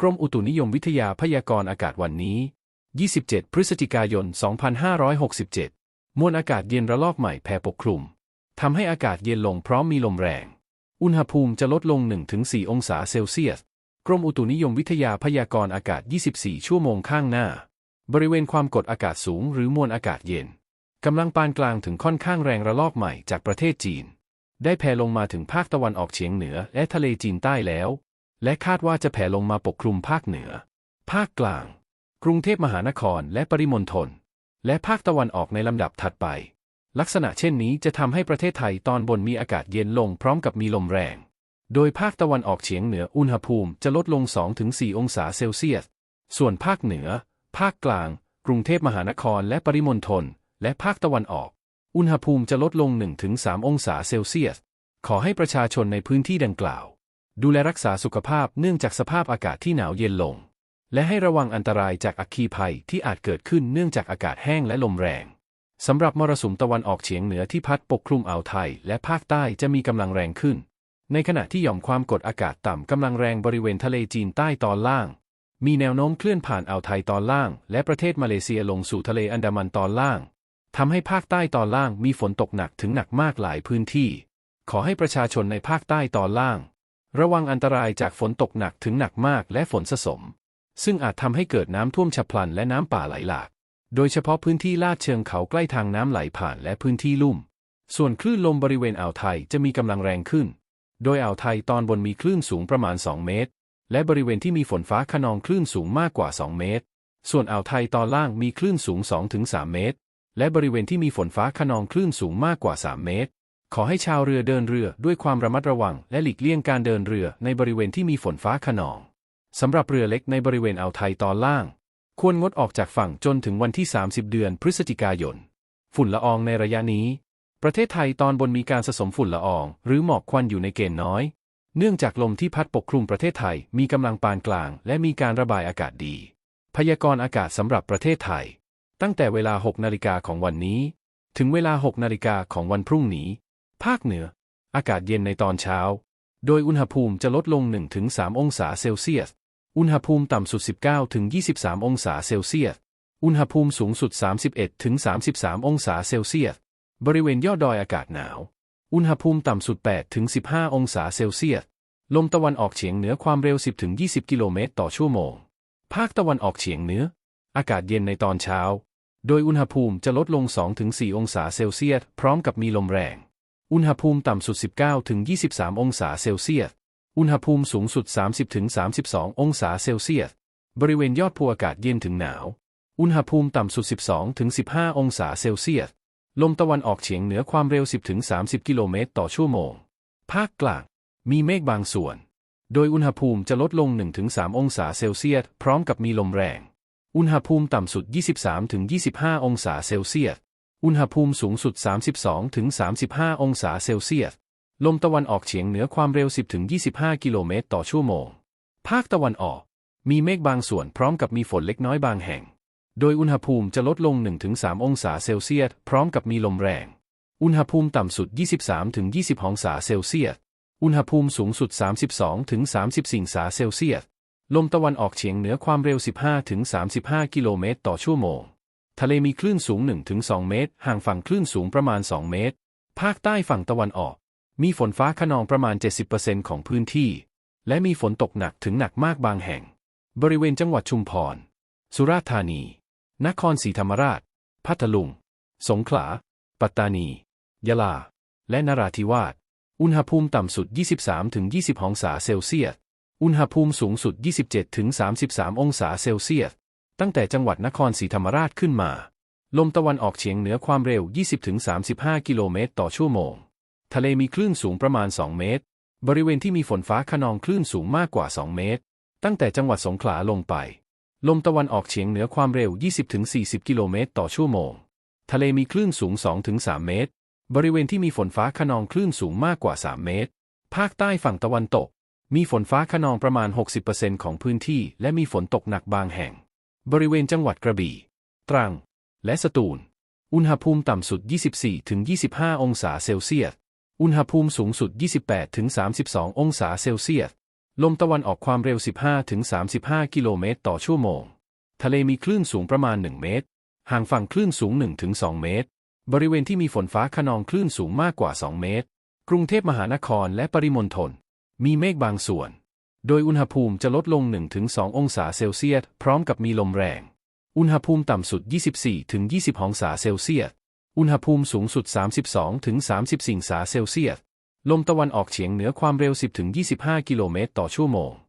กรมอุตุนิยมวิทยาพยากรณ์อากาศวันนี้ 27 พฤศจิกายน 2567 มวลอากาศเย็นระลอกใหม่แผ่ปกคลุม ทำให้อากาศเย็นลงพร้อมมีลมแรง อุณหภูมิจะลดลง 1-4 องศาเซลเซียส กรมอุตุนิยมวิทยาพยากรณ์อากาศ 24 ชั่วโมงข้างหน้า บริเวณความกดอากาศสูงหรือมวลอากาศเย็นกำลังปานกลางถึงค่อนข้างแรงระลอกใหม่จากประเทศจีน ได้แผ่ลงมาถึงภาคตะวันออกเฉียงเหนือและทะเลจีนใต้แล้ว และคาดว่าจะแผ่ลงมาปกคลุมภาคเหนือ ภาคกลาง กรุงเทพมหานครและปริมณฑล และภาคตะวันออกในลำดับถัดไป ลักษณะเช่นนี้จะทำให้ประเทศไทยตอนบนมีอากาศเย็นลงพร้อมกับมีลมแรง โดยภาคตะวันออกเฉียงเหนืออุณหภูมิจะลดลง 2-4 องศาเซลเซียส ส่วนภาคเหนือ ภาคกลาง กรุงเทพมหานครและปริมณฑล และภาคตะวันออก อุณหภูมิจะลดลง 1-3 องศาเซลเซียส ขอให้ประชาชนในพื้นที่ดังกล่าว ดูแลรักษาสุขภาพเนื่องจากสภาพอากาศที่หนาวเย็นลง และให้ระวังอันตรายจากอัคคีภัยที่อาจเกิดขึ้นเนื่องจากอากาศแห้งและลมแรงสำหรับมรสุมตะวันออกเฉียงเหนือที่พัดปกคลุมอ่าวไทยและภาคใต้จะมีกำลังแรงขึ้น ในขณะที่หย่อมความกดอากาศต่ำกำลังแรงบริเวณทะเลจีนใต้ตอนล่าง มีแนวโน้มเคลื่อนผ่านอ่าวไทยตอนล่าง และประเทศมาเลเซียลงสู่ทะเลอันดามันตอนล่างทำให้ภาคใต้ตอนล่างมีฝนตกหนักถึงหนักมากหลายพื้นที่ ขอให้ประชาชนในภาคใต้ตอนล่าง ระวังอันตรายจากฝนตกหนักถึงหนักมากและฝนสะสม ซึ่งอาจทำให้เกิดน้ำท่วมฉับพลันและน้ำป่าไหลหลาก โดยเฉพาะพื้นที่ลาดเชิงเขาใกล้ทางน้ำไหลผ่านและพื้นที่ลุ่ม ส่วนคลื่นลมบริเวณอ่าวไทยจะมีกำลังแรงขึ้น โดยอ่าวไทยตอนบนมีคลื่นสูงประมาณ 2 เมตร และบริเวณที่มีฝนฟ้าขนองคลื่นสูงมากกว่า 2 เมตร ส่วนอ่าวไทยตอนล่างมีคลื่นสูง 2-3 เมตร และบริเวณที่มีฝนฟ้าขนองคลื่นสูงมากกว่า 3 เมตร ขอให้ชาวเรือเดินเรือด้วยความระมัดระวัง และหลีกเลี่ยงการเดินเรือในบริเวณที่มีฝนฟ้าขนองสำหรับเรือเล็กในบริเวณอ่าวไทยตอนล่าง ควรงดออกจากฝั่งจนถึงวันที่ 30 เดือนพฤศจิกายน ฝุ่นละอองในระยะนี้ ประเทศไทยตอนบนมีการสะสมฝุ่นละออง หรือหมอกควันอยู่ในเกณฑ์น้อย เนื่องจากลมที่พัดปกคลุมประเทศไทยมีกำลังปานกลาง และมีการระบายอากาศดี พยากรณ์อากาศสำหรับประเทศไทย ตั้งแต่เวลา 6 นาฬิกาของวันนี้ ถึงเวลา 6 นาฬิกาของวันพรุ่งนี้ ภาคเหนือ อากาศเย็นในตอนเช้า โดยอุณหภูมิจะลดลง 1-3 องศาเซลเซียส อุณหภูมิต่ำสุด 19-23 องศาเซลเซียส อุณหภูมิสูงสุด 31-33 องศาเซลเซียส บริเวณยอดดอยอากาศหนาว อุณหภูมิต่ำสุด 8-15 องศาเซลเซียส ลมตะวันออกเฉียงเหนือความเร็ว 10-20 กิโลเมตรต่อชั่วโมง ภาคตะวันออกเฉียงเหนือ อากาศเย็นในตอนเช้าโดยอุณหภูมิจะลดลง 2-4 องศาเซลเซียส พร้อมกับมีลมแรง อุณหภูมิต่ำสุด 19-23 องศาเซลเซียส อุณหภูมิสูงสุด 30-32 องศาเซลเซียส บริเวณยอดภูอากาศเย็นถึงหนาว อุณหภูมิต่ำสุด 12-15 องศาเซลเซียส ลมตะวันออกเฉียงเหนือความเร็ว 10-30 กิโลเมตรต่อชั่วโมง ภาคกลาง มีเมฆบางส่วน โดยอุณหภูมิจะลดลง 1-3 องศาเซลเซียส พร้อมกับมีลมแรง อุณหภูมิต่ำสุด 23-25 องศาเซลเซียส อุณหภูมิสูงสุด 32-35 องศาเซลเซียส ลมตะวันออกเฉียงเหนือความเร็ว 10-25 กิโลเมตรต่อชั่วโมง ภาคตะวันออก มีเมฆบางส่วนพร้อมกับมีฝนเล็กน้อยบางแห่ง โดยอุณหภูมิจะลดลง 1-3 องศาเซลเซียส พร้อมกับมีลมแรง อุณหภูมิต่ำสุด 23-20 องศาเซลเซียส อุณหภูมิสูงสุด 32-34 องศาเซลเซียส ลมตะวันออกเฉียงเหนือความเร็ว 15-35 กิโลเมตรต่อชั่วโมง ทะเลมีคลื่นสูง 1-2 เมตร ห่างฝั่งคลื่นสูงประมาณ 2 เมตร ภาคใต้ฝั่งตะวันออก มีฝนฟ้าขนองประมาณ 70%ของพื้นที่ และมีฝนตกหนักถึงหนักมากบางแห่ง บริเวณจังหวัดชุมพร สุราษฎร์ธานี นครศรีธรรมราช พัทลุง สงขลา ปัตตานี ยะลา และนราธิวาส อุณหภูมิต่ำสุด 23-20 องศาเซลเซียส อุณหภูมิสูงสุด 27-33 องศาเซลเซียส ตั้งแต่จังหวัดนครศรีธรรมราชขึ้นมา ลมตะวันออกเฉียงเหนือความเร็ว 20-35 กิโลเมตรต่อชั่วโมง ทะเลมีคลื่นสูงประมาณ 2 เมตร บริเวณที่มีฝนฟ้าขนองคลื่นสูงมากกว่า 2 เมตร ตั้งแต่จังหวัดสงขลาลงไป ลมตะวันออกเฉียงเหนือความเร็ว 20-40 กิโลเมตรต่อชั่วโมง ทะเลมีคลื่นสูง 2-3 เมตร บริเวณที่มีฝนฟ้าขนองคลื่นสูงมากกว่า 3 เมตร ภาคใต้ฝั่งตะวันตก มีฝนฟ้าขนองประมาณ 60%ของพื้นที่ และมีฝนตกหนักบางแห่ง บริเวณจังหวัดกระบี่ ตรัง และสตูล อุณหภูมิต่ำสุด 24-25 องศาเซลเซียส อุณหภูมิสูงสุด 28-32 องศาเซลเซียส ลมตะวันออกความเร็ว 15-35 กิโลเมตรต่อชั่วโมง ทะเลมีคลื่นสูงประมาณ 1 เมตร ห่างฝั่งคลื่นสูง 1-2 เมตร บริเวณที่มีฝนฟ้าขนองคลื่นสูงมากกว่า 2 เมตร กรุงเทพมหานครและปริมณฑล มีเมฆบางส่วน โดยอุณหภูมิจะลดลง 1-2 องศาเซลเซียส พร้อมกับมีลมแรง อุณหภูมิต่ำสุด 24-20 องศาเซลเซียส อุณหภูมิสูงสุด 32-30องศาเซลเซียส ลมตะวันออกเฉียงเหนือความเร็ว 10-25 กิโลเมตรต่อชั่วโมง